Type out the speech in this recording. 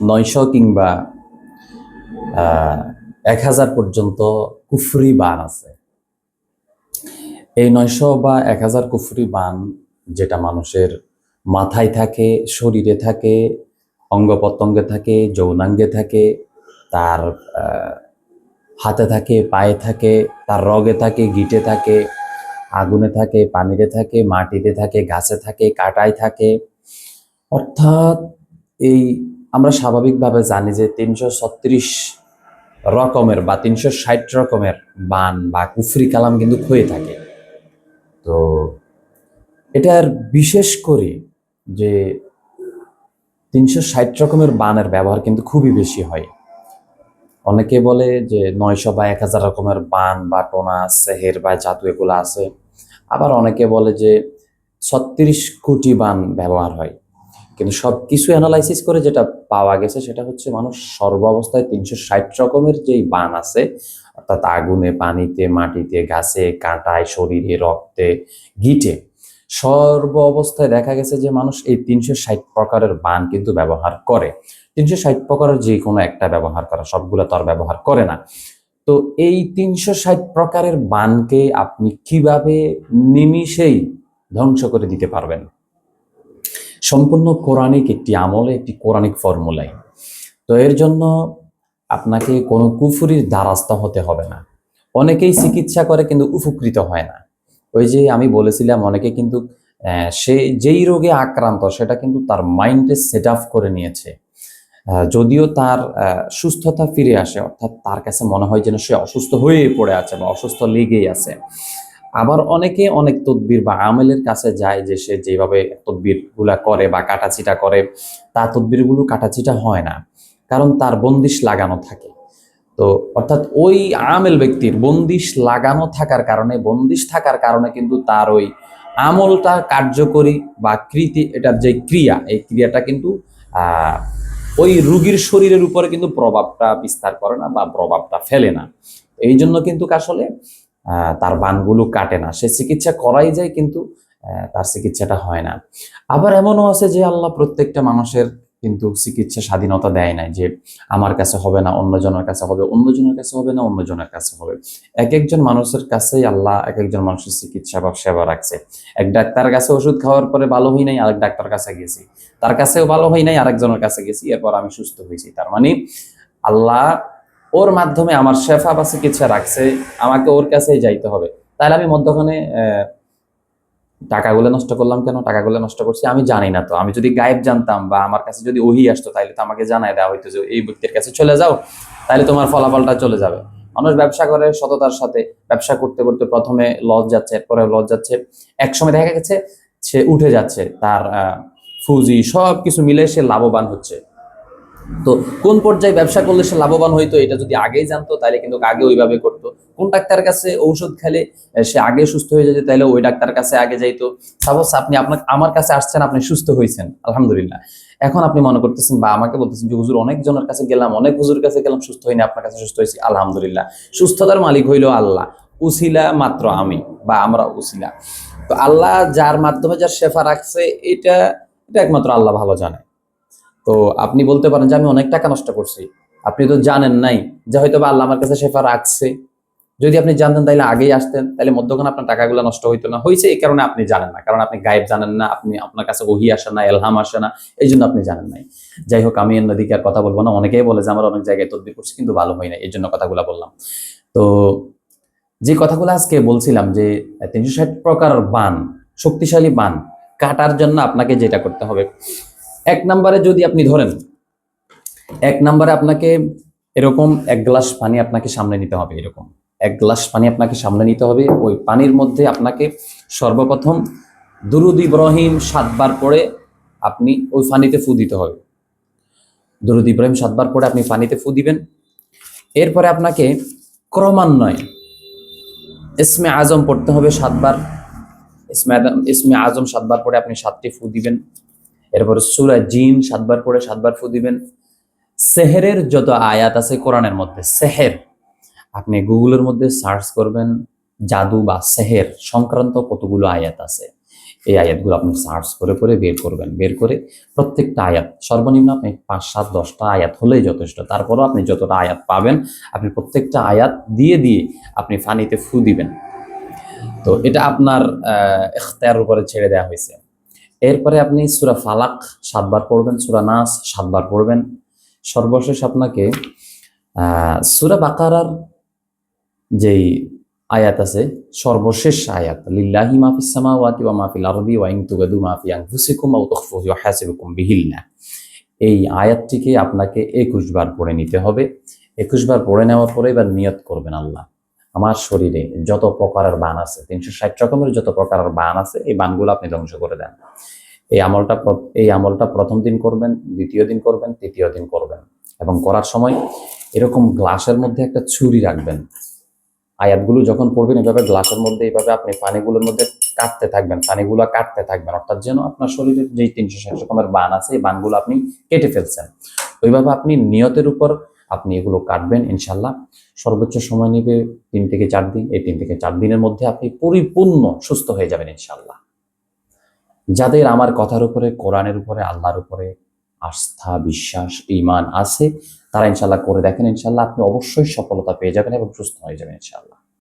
নয়শো কিংবা এক হাজার পর্যন্ত কুফরি বান আছে। এই নয়শো বা এক হাজার কুফরি বান যেটা মানুষের মাথায় থাকে, শরীরে থাকে অঙ্গ প্রত্যঙ্গে থাকে, যৌনাঙ্গে থাকে, তার হাতে থাকে, পায়ে থাকে, তার রগে থাকে, গিটে থাকে, আগুনে থাকে, পানিতে থাকে, মাটিতে থাকে, গাছে থাকে, কাটায় থাকে। অর্থাৎ এই আমরা স্বাভাবিকভাবে জানি যে তিনশো ছত্রিশ রকমের বা তিনশো ষাট রকমের বান বা কুফরি কালাম কিন্তু হয়ে থাকে। তো এটার বিশেষ করে যে তিনশো ষাট রকমের বানের ব্যবহার কিন্তু খুবই বেশি হয়। অনেকে বলে যে নয়শো বা এক হাজার রকমের বান বা টোনা সেহের বা জাদু এগুলো আছে। আবার অনেকে বলে যে ছত্রিশ কোটি বান ব্যবহার হয়। কিন্তু সব কিছু অ্যানালাইসিস করে যেটা পাওয়া গেছে সেটা হচ্ছে মানুষ সর্ব অবস্থায় তিনশো ষাট রকমের যেই বান আছে, অর্থাৎ আগুনে, পানিতে, মাটিতে, গাছে, কাঁটায়, শরীরে, রক্তে, গিটে সর্ব অবস্থায় দেখা গেছে যে মানুষ এই তিনশো ষাট প্রকারের বান কিন্তু ব্যবহার করে। তিনশো ষাট প্রকারের যে কোনো একটা ব্যবহার করা, সবগুলো তো আর ব্যবহার করে না। তো এই তিনশো ষাট প্রকারের বানকে আপনি কীভাবে নিমিষেই ধ্বংস করে দিতে পারবেন? সম্পূর্ণ কোরআনিক একটি আমলে, একটি কোরআনিক ফর্মুলাই তো এর জন্য আপনাকে কোনো কুফুরির দ্বারাস্ত হতে হবে না। অনেকেই চিকিৎসা করে কিন্তু উপকৃত হয় না। ওই যে আমি বলেছিলাম, অনেকে কিন্তু সে যেই রোগে আক্রান্ত, সেটা কিন্তু তার মাইন্ডে সেট আপ করে নিয়েছে। যদিও তার সুস্থতা ফিরে আসে, অর্থাৎ তার কাছে মনে হয় যেন সে অসুস্থ হয়ে পড়ে আছে বা অসুস্থ লেগেই আছে। আবার অনেকে অনেক তদবির বা আমেলের কাছে যায় যে সে যেভাবে তদবিরগুলা করে বা কাটাছিটা করে তার তদবিরগুলো কাটাচিটা হয় না। কারণ তার বন্দিশ লাগানো থাকে। তো অর্থাৎ ওই আমেল ব্যক্তির বন্দিশ লাগানো থাকার কারণে, বন্দিশ থাকার কারণে কিন্তু তার ওই আমলটা কার্যকরী বা কৃতি এটার যে ক্রিয়া, এই ক্রিয়াটা কিন্তু ওই রুগীর শরীরের উপরে কিন্তু প্রভাবটা বিস্তার করে না বা প্রভাবটা ফেলে না। এই জন্য কিন্তু আসলে তার বানগুলো কাটে না। সে চিকিৎসা করাই যায় কিন্তু তার চিকিৎসাটা হয় না। আবার এমনও আছে যে আল্লাহ প্রত্যেকটা মানুষের কিন্তু চিকিৎসা স্বাধীনতা দেয় নাই যে আমার কাছে হবে না, অন্যজনের কাছে হবে, অন্যজনের কাছে হবে না, অন্যজনের কাছে হবে। এক একজন মানুষের কাছেই আল্লাহ এক একজন মানুষের চিকিৎসা বা সেবা রাখছে। এক ডাক্তার কাছে ওষুধ খাওয়ার পরে ভালো হই নাই, আরেক ডাক্তার কাছে গেছি। তার কাছেও ভালো হয় নাই, আরেকজনের কাছে গেছি, এরপর আমি সুস্থ হয়েছি। তার মানে আল্লাহ ওর মাধ্যমে আমার শেফা বা চিকিৎসা রাখছে, আমাকে ওর কাছেই যাইতে হবে। তাহলে আমি মধ্যখানে টাকাগুলো নষ্ট করলাম কেন? টাকাগুলো নষ্ট করছি, আমি জানি না তো। আমি যদি গায়েব জানতাম বা আমার কাছে যদি ওহি আসতো, তাহলে তো আমাকে জানায় দেওয়া হইতো যে এই ব্যক্তির কাছে চলে যাও, তাহলে তোমার ফলাফলটা চলে যাবে। মানুষ ব্যবসা করে সততার সাথে, ব্যবসা করতে করতে প্রথমে লস যাচ্ছে এরপরে লস যাচ্ছে। একসময় দেখা গেছে, সে উঠে যাচ্ছে, তার ফুজি সব কিছু মিলে সে লাভবান হচ্ছে। তো কোন পর্যায়ে ব্যবসা করলে সে লাভবান হইতো এটা যদি আগেই জানতো, তাহলে কিন্তু আগে ওইভাবে করতো। কোন ডাক্তার কাছে ঔষধ খেলে সে আগে সুস্থ হয়ে যেত, তাহলে ওই ডাক্তার কাছে আগে যাইতো। সাপোজ আপনি আপনার, আমার কাছে আসছেন, আপনি সুস্থ হয়েছেন আলহামদুলিল্লাহ। এখন আপনি মনে করতেছেন বা আমাকে বলতেছেন যে, হুজুর অনেক জনের কাছে গেলাম, অনেক হুজুর কাছে গেলাম, সুস্থ হয়নি আপনার কাছে সুস্থ হয়েছি আলহামদুলিল্লাহ। সুস্থতার মালিক হইল আল্লাহ, উসিলা মাত্র আমি বা আমরা উসিলা। তো আল্লাহ যার মাধ্যমে যার শেফা রাখছে, এটা এটা একমাত্র আল্লাহ ভালো জানে। তো আপনি বলতে পারেন যে আমি অনেক টাকা নষ্ট করছি। আপনি তো জানেন নাই যে হয়তো বা আল্লাহ আমার কাছে শেফা রাখছে যদি আপনি জানতেন তাহলে আগেই আসতেন, তাহলে মধ্যখানে আপনার টাকাগুলো নষ্ট হইতো না। হয়েছে এই কারণে আপনি জানেন না, কারণ আপনি গায়েব জানেন না, আপনি আপনার কাছে ওহি আসে না, এলহাম আসে না, এই জন্য আপনি জানেন নাই। যাই হোক, আমি এর নদীকে আর কথা বলব না। অনেকেই বলে যে আমার অনেক জায়গায় তদবির করছি, কিন্তু ভালো হয় না, এই জন্য কথাগুলো বললাম। তো যে কথাগুলো আজকে বলছিলাম যে তিনশো ষাট প্রকার বান, শক্তিশালী বান, কাটার জন্য আপনাকে যেটা করতে হবে। এক নাম্বারে যদি আপনি ধরেন, এক নাম্বারে আপনাকে এরকম এক গ্লাস পানি আপনাকে সামনে নিতে হবে, এরকম। এক গ্লাস পানি আপনাকে সামনে নিতে হবে, ওই পানির মধ্যে আপনাকে সর্বপ্রথম দুরুদ ইব্রাহিম সাতবার পরে আপনি ওই পানিতে ফু দিতে হবে। দুরুদ ইব্রাহিম সাতবার পরে আপনি পানিতে ফু দিবেন। এরপরে আপনাকে ক্রমান্বয়ে ইসমে আজম পড়তে হবে সাতবার। ইসমে আজম সাতবার পরে আপনি সাতটি ফু দিবেন। এরপরে সুরা জিন সাতবার পরে সাতবার ফু দিবেন। সেহেরের যত আয়াত আছে কোরআনের মধ্যে, সেহের, আপনি গুগলের মধ্যে সার্চ করবেন জাদু বা সেহের সংক্রান্ত কতগুলো আয়াত আছে। এই আয়াতগুলো আপনি সার্চ করে করে বের করবেন। বের করে প্রত্যেকটা আয়াত, সর্বনিম্ন আপনি পাঁচ, সাত, দশটা আয়াত হলেই যথেষ্ট। তারপরও আপনি যতটা আয়াত পাবেন, আপনি প্রত্যেকটা আয়াত দিয়ে দিয়ে আপনি ফানিতে ফু দিবেন। তো এটা আপনার এখতার উপরে ছেড়ে দেওয়া হয়েছে। এরপরে আপনি সুরা ফালাক সাতবার পড়বেন, সুরা নাস সাতবার পড়বেন। সর্বশেষ আপনাকে সুরা বাকারার যেই আয়াত আছে, সর্বশেষ আয়াত, লিল্লাহি মাফিস সামাওয়াতি ওয়া মাফিল আরদি ওয়া ইন তুগাদু মাফি আনফুসিকুম আও তুখফুহু ইউহাসিবুকুম বিহিল্লাহ এই আয়াতটিকে আপনাকে একুশ বার পড়ে নিতে হবে। একুশ বার পড়ে নেওয়ার পরে এবার নিয়ত করবেন আল্লাহ। আমার শরীরে যত প্রকারের বান আছে, তিনশো ষাট রকমের যত প্রকারের বান আছে, এই বানগুলো আপনি ধ্বংস করে দেন। এই আমলটা এই আমলটা প্রথম দিন করবেন, দ্বিতীয় দিন করবেন, তৃতীয় দিন করবেন এবং করার সময় এরকম গ্লাসের মধ্যে একটা ছুরি রাখবেন। আয়াতগুলো যখন পড়বেন, এভাবে গ্লাসের মধ্যে এইভাবে আপনি পানিগুলোর মধ্যে কাটতে থাকবেন, পানিগুলো কাটতে থাকবেন। অর্থাৎ যেন আপনার শরীরের যেই তিনশো ষাট রকমের বান আছে, এই বানগুলো আপনি কেটে ফেলছেন। ওইভাবে আপনি নিয়তের উপর আপনি এগুলো কাটবেন ইনশাল্লাহ সর্বোচ্চ সময় নেবে তিন থেকে চার দিন। এই তিন থেকে চার দিনের মধ্যে আপনি পরিপূর্ণ সুস্থ হয়ে যাবেন ইনশাল্লাহ যাদের আমার কথার উপরে, কোরআনের উপরে, আল্লাহর উপরে আস্থা, বিশ্বাস ইমান আছে, তারা ইনশাল্লাহ করে দেখেন ইনশাল্লাহ আপনি অবশ্যই সফলতা পেয়ে যাবেন এবং সুস্থ হয়ে যাবেন ইনশাল্লাহ